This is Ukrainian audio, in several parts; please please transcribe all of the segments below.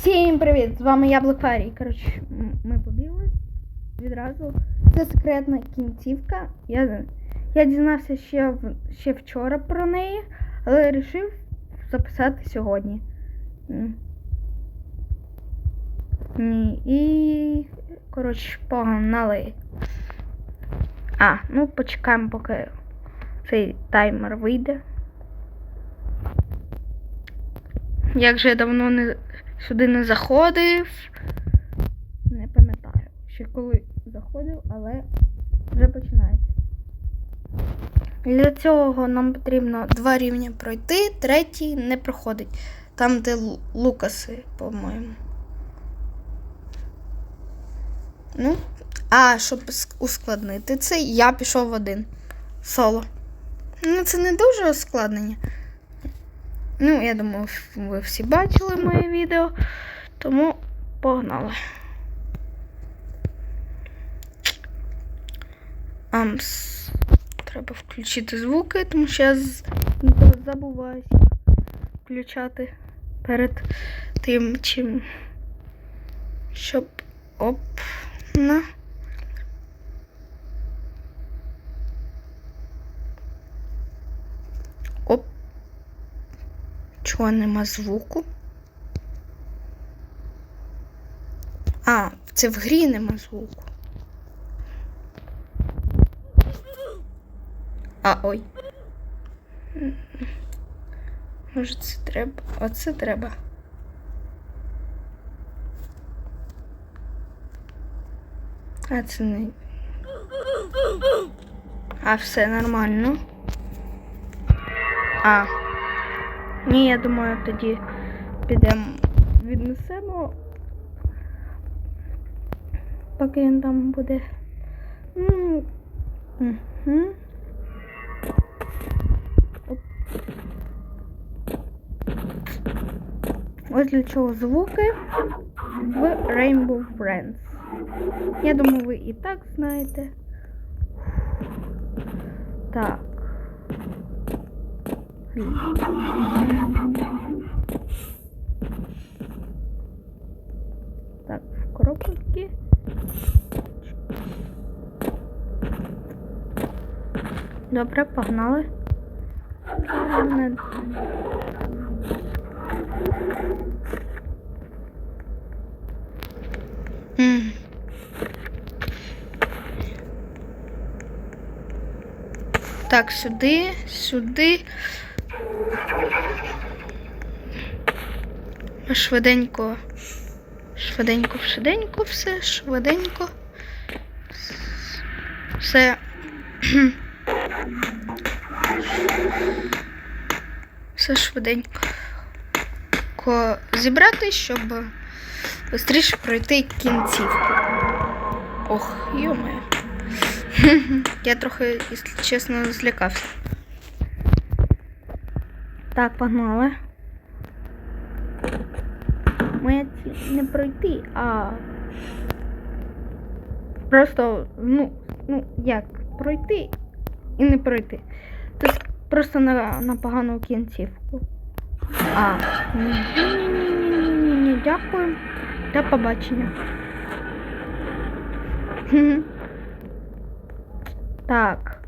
Всім привіт! З вами я Блокарій. Коротше, ми побігли відразу. Це секретна кінцівка. Я, я дізнався ще, в- ще вчора про неї, але вирішив записати сьогодні. Ні, і. Коротше, погнали. А, ну почекаємо, поки цей таймер вийде. Як же я давно не, сюди не заходив. Не пам'ятаю, ще коли заходив, але вже починається. Для цього нам потрібно два рівні пройти, третій не проходить. Там, де Лукаси, по-моєму. Ну, а щоб ускладнити це, я пішов в один соло. Ну, це не дуже ускладнення. Ну, я думаю, ви всі бачили моє відео, тому погнали. Амс. Треба включити звуки, тому що я забуваюся включати перед тим, чим. Щоб. Оп. На. Чого нема звуку? А, це в грі нема звуку. А, ой. Може це треба. Оце треба. А це не. А все нормально. А. Ні, я думаю, тоді підемо віднесемо. Поки він там буде. Оп. Ось для чого звуки в Rainbow Friends. Я думаю, ви і так знаєте. Так. Так, в коробки. Добре, погнали. Так, сюди, сюди. Швиденько. Швиденько, швиденько, все, швиденько. Все. Все швиденько. Ко- Зібрати, щоб швидше пройти кінцівку. Ох, йомаю. Я трохи, якщо чесно, злякався. Так, погнали. Моя ціль не пройти, а просто, ну, ну, як пройти і не пройти. Тобто просто на, на погану кінцівку. А, ні-ні-ні-ні-ні, дякую. До побачення. Так.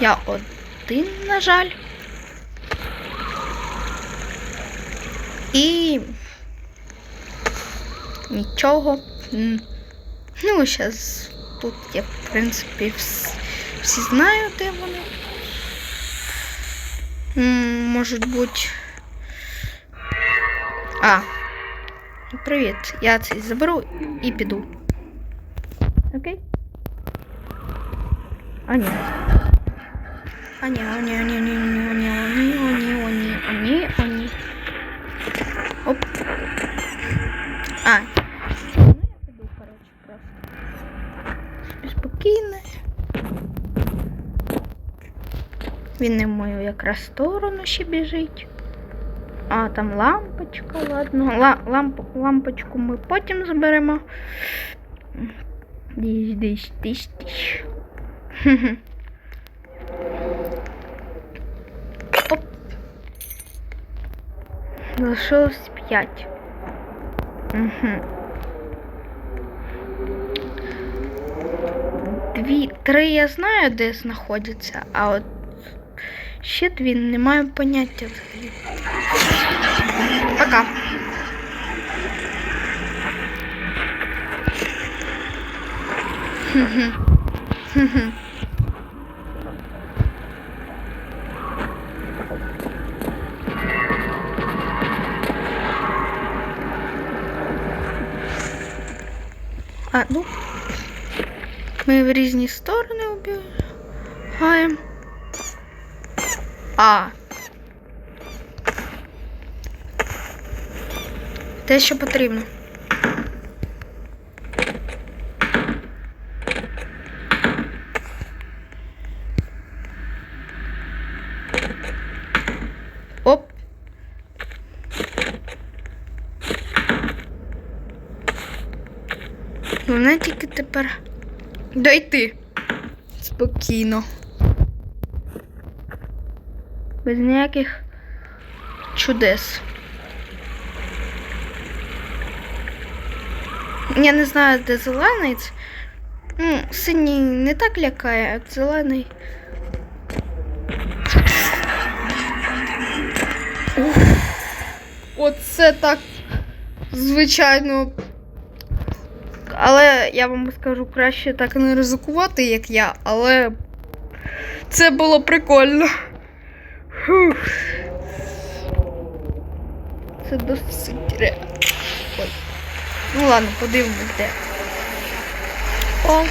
Я один, на жаль. І нічого. Ну, зараз тут я, в принципі, всі, знаю, де вони. М, Можуть бути. А. Привіт. Я цей заберу і піду. Окей? А ні. А ні, о ні, о ні, о ні, о ні, о ні, о ні, о ні, о ні, о ні, о ні. Оп. А. Ну, я піду, коротше, просто. Спокійно. Він не мою якраз сторону ще біжить. А, там лампочка, ладно. Ла ламп лампочку ми потім заберемо. Диш, диш, диш, диш. Залишилось 5. Угу. Дві, три я знаю, де знаходяться, а от ще дві не маю поняття взагалі. Пока. Хм-хм. А, ну. Ми в різні сторони убігаємо. А. Те, що потрібно. Оп. Головне тільки тепер дойти. Спокійно. Без ніяких чудес. Я не знаю, де зелений. Ну, синій не так лякає, а зелений. Оце так звичайно. Але я вам скажу краще так не ризикувати, як я, але це було прикольно. Фух. Це досить ре. Ой. Ну ладно, подивимось де. О.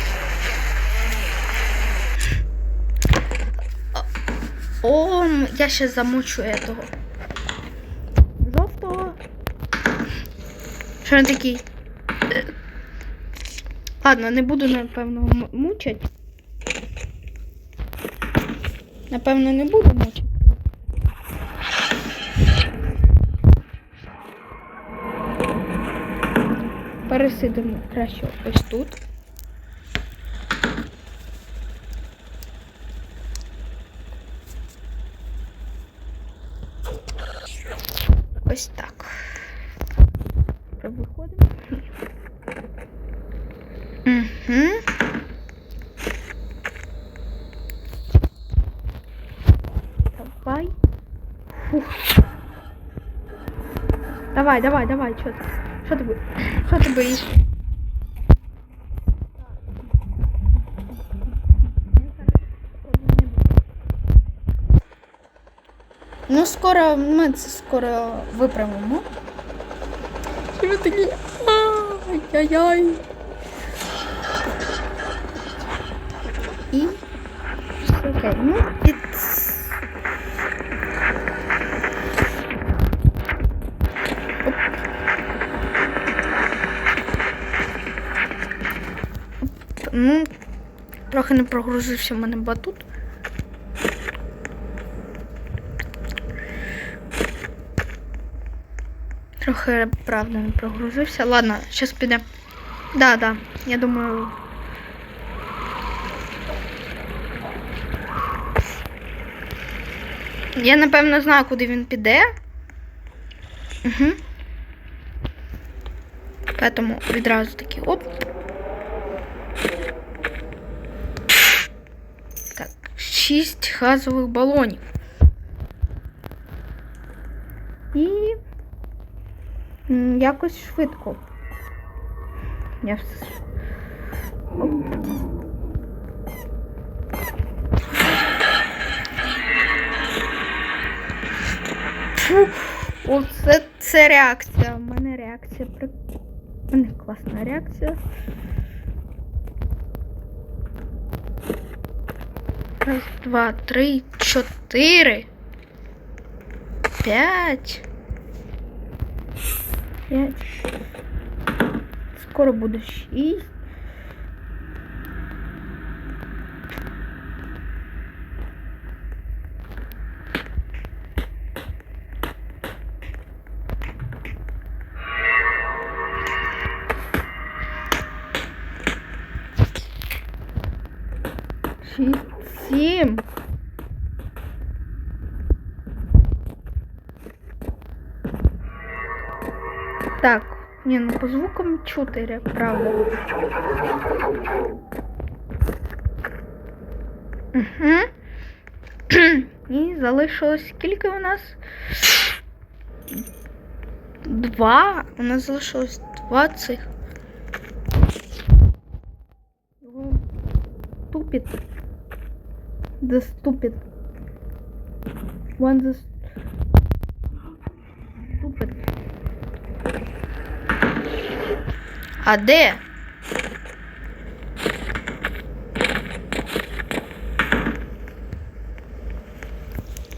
О, я ще замучу этого. Жовтого. Що він такий? Ладно, не буду, напевно, мучать. Напевно, не буду мучити. Пересидимо краще ось тут. Ось так. Виходимо. Угу. Давай. Фух Давай, давай, давай, что ты? Что ты будешь? Что ты боишься? Ну, скоро ми це скоро виправимо. І ви такі. Ай-яй-яй. Ну, трохи не прогрузився в мене батут. Трохи, правда, не прогрузився. Ладно, зараз піде. Да, да, я думаю. Я напевно знаю, куди він піде. Угу. Поэтому відразу такі оп. 6 газових балонів. І якось швидко. Я все. Оце це реакція. У мене реакція У мене класна реакція. Раз, два, три, чотири. П'ять. П'ять. Скоро буде. Шість, Так, ні, ну по звукам чотири, правда. Угу. І залишилось скільки у нас? Два. У нас залишилось два цих. Ступит. The stupid. One the А де?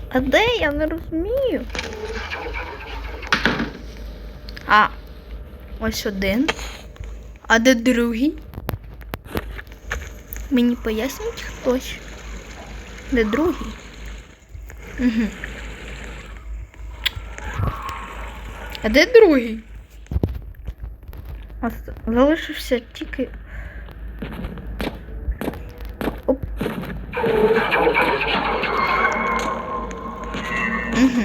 А де я не розумію? А, ось один. А де другий? Мені поясніть хтось. Де другий? Угу. А де другий? Залишився тільки. Оп. Угу.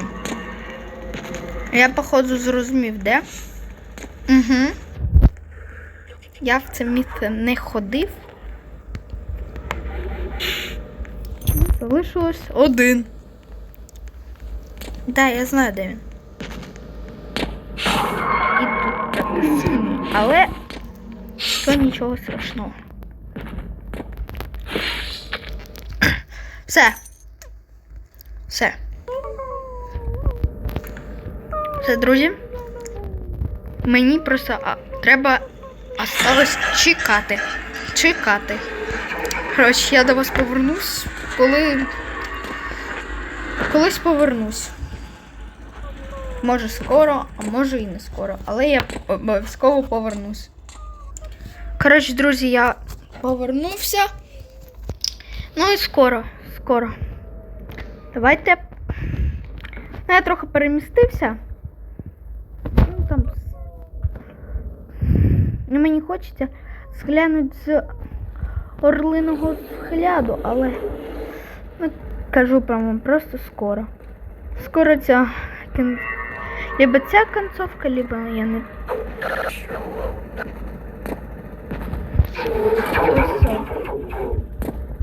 Я, походу, зрозумів, де? Угу. Я в це місце не ходив. Залишилось один. Да, я знаю, де він. Але то нічого страшного. Все. Все. Все, друзі. Мені просто а, треба осталось чекати. Чекати. Коротше, я до вас повернусь, коли. Колись повернусь. Може скоро, а може і не скоро. Але я обов'язково повернусь. Коротше, друзі, я повернувся. Ну і скоро, скоро. Давайте. Ну, я трохи перемістився. Ну, там. Ну, мені хочеться зглянути з орлиного взгляду, але ну, кажу прямо просто скоро. Скоро ця кін... либо ця концовка, либо я не.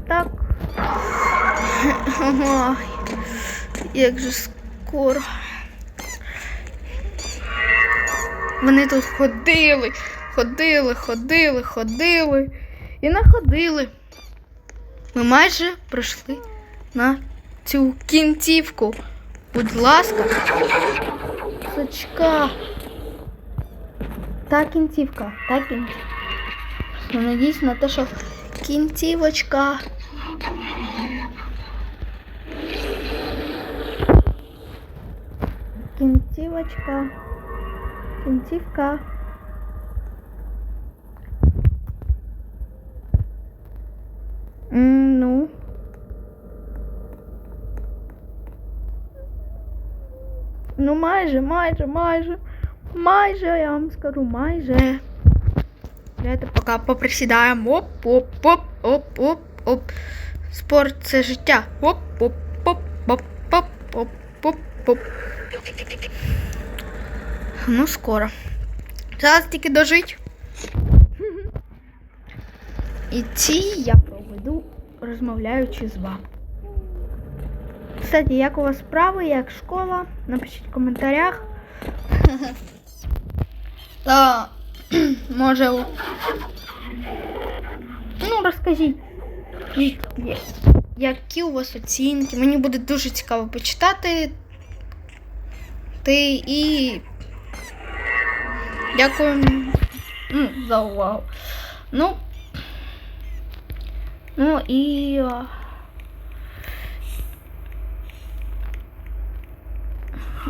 Так. Ой, як же скоро. Вони тут ходили, ходили, ходили, ходили і находили. Ми майже пройшли на цю кінцівку. Будь ласка. Сучка. Та кінцівка, та кінцівка. Я надіюсь на те, що кінцівочка. Кінцівочка. Кінцівка. М, Ну. Ну, майже, майже, майже. Майже, я вам скажу, майже. Давайте поки поприсідаємо. Оп, оп. Спорт це життя. Оп, оп, оп, оп, оп, оп, оп, оп. Ну, скоро. Зараз тільки дожить. І ці я проведу, розмовляючи з вами. Кстати, як у вас справи, як школа? Напишіть в коментарях. Та може. Ну, розкажіть, які у вас оцінки. Мені буде дуже цікаво почитати. Ти і. Дякую ну, за увагу. Ну. Ну і.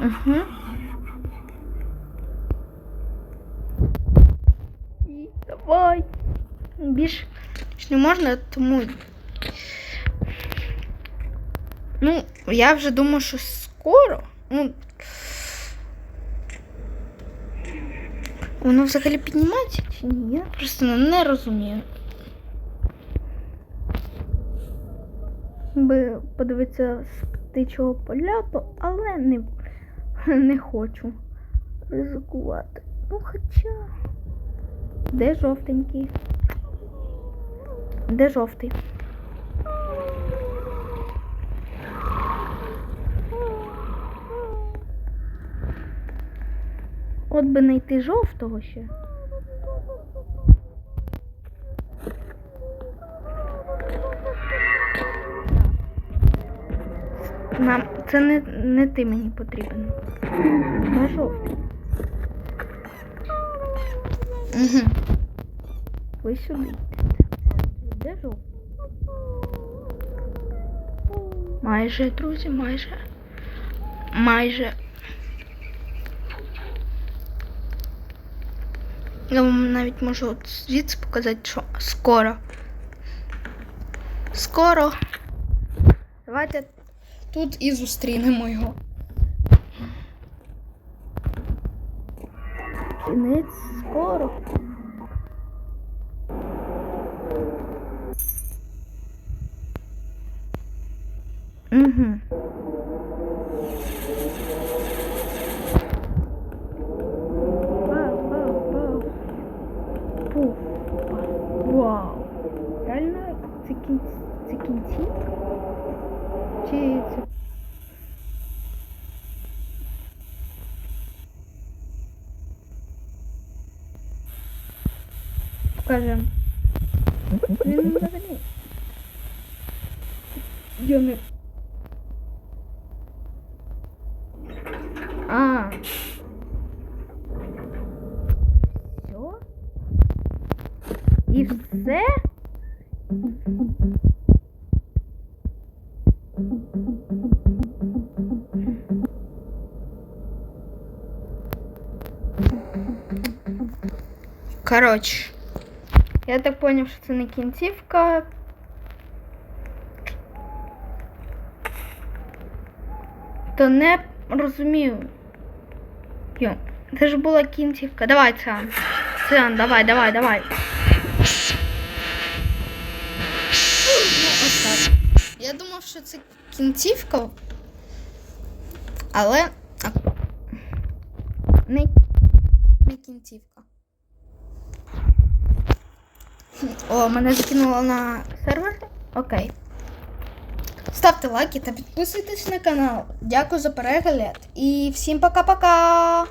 Угу. Давай. Більш не можна, тому. Ну, я вже думаю, що скоро. Ну. Воно взагалі піднімається чи ні? Я просто не розумію. Би подивитися з птичого польоту, але не, не хочу ризикувати. Ну хоча. Де жовтенький? Де жовтий? От би знайти жовтого ще. Нам це не, не ти мені потрібен. Де жовтий? Угу. Ви сюди. йдете. Де жовтий? Майже, друзі, майже. Майже. Я вам навіть можу от звідси показати, що скоро. Скоро. Давайте тут і зустрінемо його. Кінець скоро. Угу. Вау. Реально це кінці, це кінцівка? Чи це Покажем. Він не... А. Все? І все? Короче, я так понял, що це не кінцівка. То не розумію. Йо, це ж була кінцівка. Давай, Циан. Циан, давай, давай, давай. Я думав, що це кінцівка. Але. Не, не кінцівка. О, мене закинуло на сервер. Окей. Ставте лайки та підписуйтесь на канал. Дякую за перегляд і всім пока-пока!